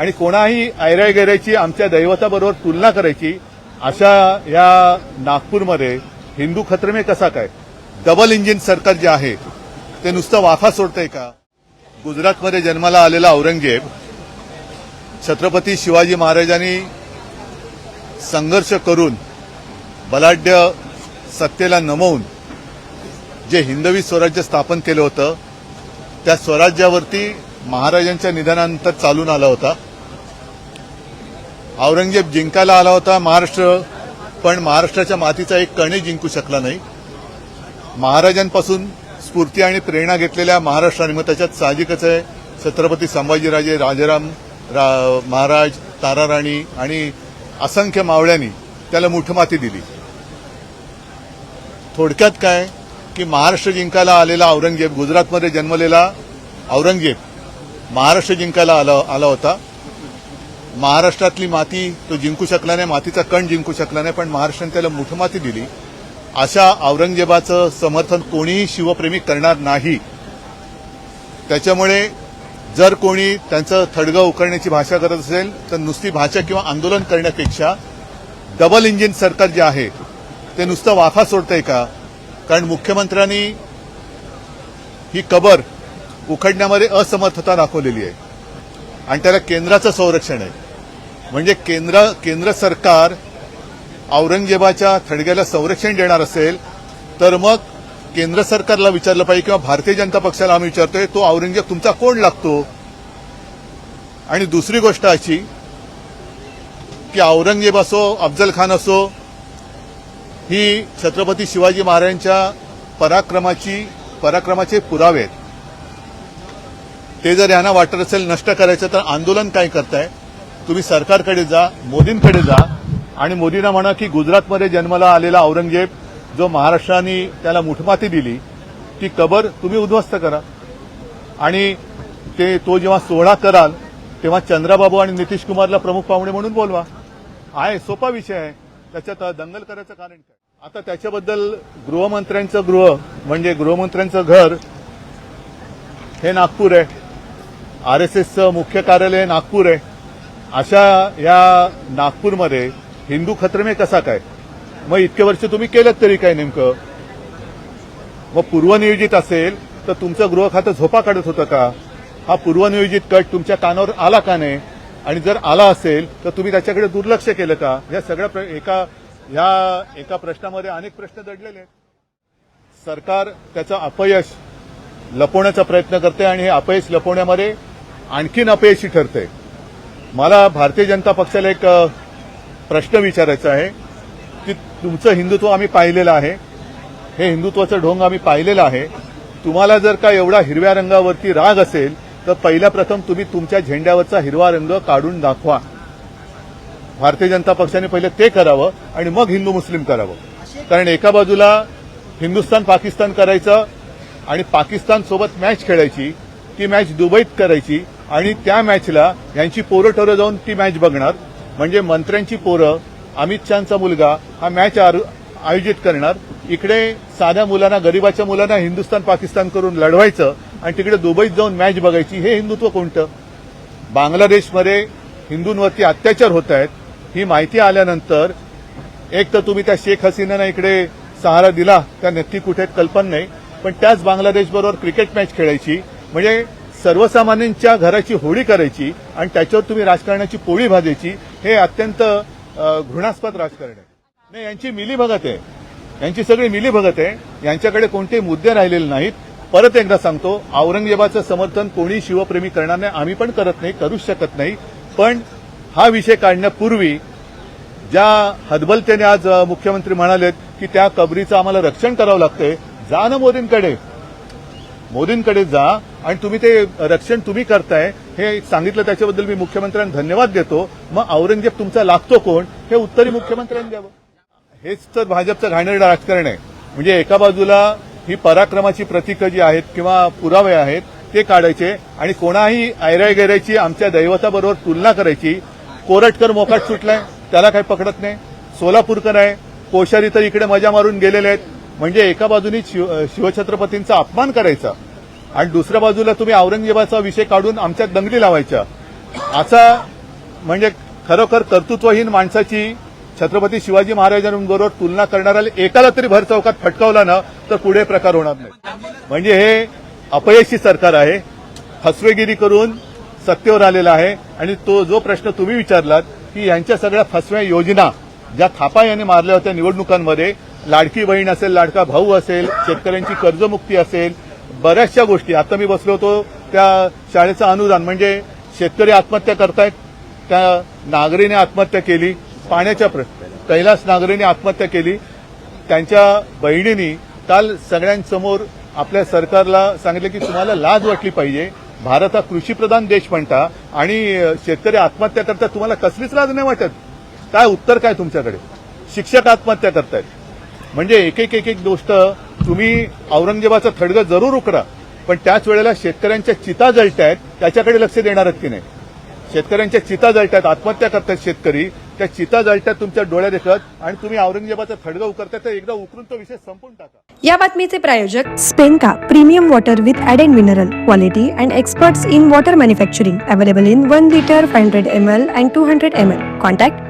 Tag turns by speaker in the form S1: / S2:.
S1: आणि कोणाही ऐऱ्या गैऱ्याची आमच्या दैवताबरोबर तुलना करायची अशा या नागपूरमध्ये हिंदू खत्रमे कसा काय? डबल इंजिन सरकार जे आहे ते नुसतं वाफा सोडतंय का? गुजरातमध्ये जन्माला आलेला औरंगजेब छत्रपती शिवाजी महाराजांनी संघर्ष करून बलाढ्य सत्तेला नमवून जे हिंदवी स्वराज्य स्थापन केलं होतं त्या स्वराज्यावरती महाराजांच्या निधनानंतर चालून आला होता. औरंगजेब जिंकायला आला होता महाराष्ट्र पण महाराष्ट्राच्या मातीचा एक कणे जिंकू शकला नाही. महाराजांपासून स्फूर्ती आणि प्रेरणा घेतलेल्या महाराष्ट्राने मग त्याच्यात साहजिकच आहे. छत्रपती संभाजीराजे राजाराम रा, महाराज ताराराणी आणि असंख्य मावळ्यांनी त्याला मुठमाती दिली. थोडक्यात काय? की महाराष्ट्र जिंकायला आलेला औरंगजेब गुजरातमध्ये जन्मलेला औरंगजेब महाराष्ट्र जिंकायला आला आला होता. महाराष्ट्रातली माती तो जिंकू शकला नाही मातीचा कण जिंकू शकला नाही पण महाराष्ट्राने त्याला मुठमाती दिली. अशा औरंगजेबाचं समर्थन कोणीही शिवप्रेमी करणार नाही. त्याच्यामुळे जर कोणी त्यांचं थडगं उकळण्याची भाषा करत असेल तर नुसती भाषा किंवा आंदोलन करण्यापेक्षा डबल इंजिन सरकार जे आहे ते नुसतं वाफा सोडतंय का? कारण मुख्यमंत्र्यांनी ही कबर उखडण्यामध्ये असमर्थता दाखवलेली आहे. आणि त्याला केंद्राचं संरक्षण आहे. म्हणजे केंद्र केंद्र सरकार औरंगजेबाच्या थडग्याला संरक्षण देणार असेल तर मग केंद्र सरकारला विचारलं पाहिजे किंवा भारतीय जनता पक्षाला आम्ही विचारतोय तो औरंगजेब तुमचा कोण लागतो? आणि दुसरी गोष्ट अशी की औरंगजेब असो अफजल खान असो ही छत्रपती शिवाजी महाराजांच्या पराक्रमाची पराक्रमाचे पुरावे आहेत. ते जर यांना वाटत असेल नष्ट करायचं तर आंदोलन काय करताय? तुम्ही सरकारकडे जा मोदींकडे जा. आणि मोदींना म्हणा की गुजरातमध्ये जन्माला आलेला औरंगजेब जो महाराष्ट्राने त्याला मुठमाती दिली ती कबर तुम्ही उद्ध्वस्त करा. आणि ते तो जेव्हा सोहळा कराल तेव्हा चंद्राबाबू आणि नितीश कुमारला प्रमुख पाहुणे म्हणून बोलवा. आहे सोपा विषय आहे. त्याच्यात दंगल करायचं कारण काय? आता त्याच्याबद्दल गृहमंत्र्यांचं गृह म्हणजे गृहमंत्र्यांचं घर हे नागपूर आहे. आर एस एसचं मुख्य कार्यालय नागपूर आहे. अशा या नागपूरमध्ये हिंदू खत्रमे कसा काय? मग इतके वर्ष तुम्ही केलं तरी काय नेमकं? मग पूर्वनियोजित असेल तर तुमचं गृह खातं झोपा काढत होतं का? हा पूर्वनियोजित कट तुमच्या कानावर आला का नाही? आणि जर आला असेल तर तुम्ही त्याच्याकडे दुर्लक्ष केलं का? या सगळ्या प्र- एका या एका प्रश्नामध्ये अनेक प्रश्न दडलेले आहेत. सरकार त्याचं अपयश लपवण्याचा प्रयत्न करते आणि हे अपयश लपवण्यामध्ये आणखीन अपयशी ठरते मला भारतीय जनता पक्षाला एक प्रश्न विचारायचा आहे. की तुमचं हिंदुत्व आम्ही पाहिलेलं आहे. हे हिंदुत्वाचं ढोंग आम्ही पाहिलेलं आहे. तुम्हाला जर का एवढा हिरव्या रंगावरती राग असेल तर पहिल्या प्रथम तुम्ही तुमच्या झेंड्यावरचा हिरवा रंग काढून दाखवा. भारतीय जनता पक्षाने पहिले ते करावं आणि मग हिंदू मुस्लिम करावं. कारण एका बाजूला हिंदुस्थान पाकिस्तान करायचं आणि पाकिस्तान सोबत मॅच खेळायची ती मॅच दुबईत करायची आणि त्या मॅचला यांची पोरं टोरं जाऊन ती मॅच बघणार. म्हणजे मंत्र्यांची पोरं अमित शहाचा मुलगा हा मॅच आयोजित करणार. इकडे साध्या मुलांना गरीबाच्या मुलांना हिंदुस्थान पाकिस्तान करून लढवायचं आणि तिकडे दुबईत जाऊन मॅच बघायची हे हिंदुत्व कोणतं? बांगलादेशमध्ये हिंदूंवरती अत्याचार होत आहेत. ही माहिती आल्यानंतर एक तर तुम्ही त्या शेख हसीनानं इकडे सहारा दिला त्या नक्की कुठे कल्पना नाही. पण त्याच बांगलादेशबरोबर क्रिकेट मॅच खेळायची. म्हणजे सर्वसामान्यांच्या घराची होळी करायची आणि त्याच्यावर तुम्ही राजकारणाची पोळी भाजायची हे अत्यंत घृणास्पद राजकारण आहे. नाही यांची मिली भगत आहे. यांची सगळी मिली भगत आहे. यांच्याकडे कोणतेही मुद्दे राहिलेले नाहीत. परत एकदा सांगतो औरंगजेबाचं समर्थन कोणी शिवप्रेमी करणार नाही. आम्ही पण करत नाही करूच शकत नाही. पण हा विषय काढण्यापूर्वी ज्या हदबलतेने आज मुख्यमंत्री म्हणालेत की त्या कबरीचं आम्हाला रक्षण करावं लागतंय जा ना मोदींकडे. मोदींकडे जा आणि तुम्ही ते रक्षण तुम्ही करताय हे सांगितलं त्याच्याबद्दल मी मुख्यमंत्र्यांना धन्यवाद देतो. मग औरंगजेब तुमचा लागतो कोण? हे उत्तरी मुख्यमंत्र्यांनी द्यावं. हेच तर भाजपचं घाणेरडं राजकारण आहे. म्हणजे एका बाजूला ही पराक्रमाची प्रतीकं जी आहेत किंवा पुरावे आहेत ते काढायचे आणि कोणाही ऐऱ्या गैरायची आमच्या दैवताबरोबर तुलना करायची. कोरटकर मोकाट सुटलाय त्याला काही पकडत नाही. सोलापूरकर आहे कोश्यारी तर इकडे मजा मारून गेलेले आहेत. म्हणजे एका बाजूनी शिव शिवछत्रपतींचा अपमान करायचा आणि दुसऱ्या बाजूला तुम्ही औरंगजेबाचा विषय काढून आमच्यात दंगली लावायच्या असा म्हणजे खरोखर कर्तृत्वहीन माणसाची छत्रपती शिवाजी महाराजांबरोबर तुलना करणाऱ्याला एकाला तरी भर चौकात फटकावला ना तर पुढे प्रकार होणार नाही. म्हणजे हे अपयशी सरकार आहे. फसवेगिरी करून सत्तेवर आलेला आहे. आणि तो जो प्रश्न तुम्ही विचारलात की यांच्या सगळ्या फसव्या योजना ज्या थापा यांनी मारल्या होत्या निवडणुकांमध्ये लाडकी बहीण असेल लाडका भाऊ असेल शेतकऱ्यांची कर्जमुक्ती असेल बऱ्याचशा गोष्टी. आता मी बसलो होतो त्या शाळेचं अनुदान म्हणजे शेतकरी आत्महत्या करतायत त्या नागरीने आत्महत्या केली पाण्याच्या प्र कैलास नागरीने आत्महत्या केली. त्यांच्या बहिणींनी काल सगळ्यांसमोर आपल्या सरकारला सांगितलं की तुम्हाला लाज वाटली पाहिजे. भारत हा कृषीप्रधान देश म्हणता आणि शेतकरी आत्महत्या करतात तुम्हाला कसलीच लाज नाही वाटत? काय उत्तर काय तुमच्याकडे? शिक्षक आत्महत्या करतायत. म्हणजे एक एक एक एक गोष्ट तुम्ही औरंगजेबाचा थडगं जरूर उकरा पण त्याच वेळेला शेतकऱ्यांच्या चिता जळतायत त्याच्याकडे लक्ष देणार की नाही? शेतकऱ्यांच्या चिता जळतायत आत्महत्या करतात शेतकरी त्या चिता जळतात तुमच्या डोळ्या देखत आणि तुम्ही औरंगजेबाचा थडगं उकरतात तर एकदा उकरून तो विषय संपून टाका.
S2: या बातमीचे प्रायोजक
S3: स्पेनका premium water with add and mineral quality and experts in water manufacturing available in one litre five hundred M L and two hundred M L. Contact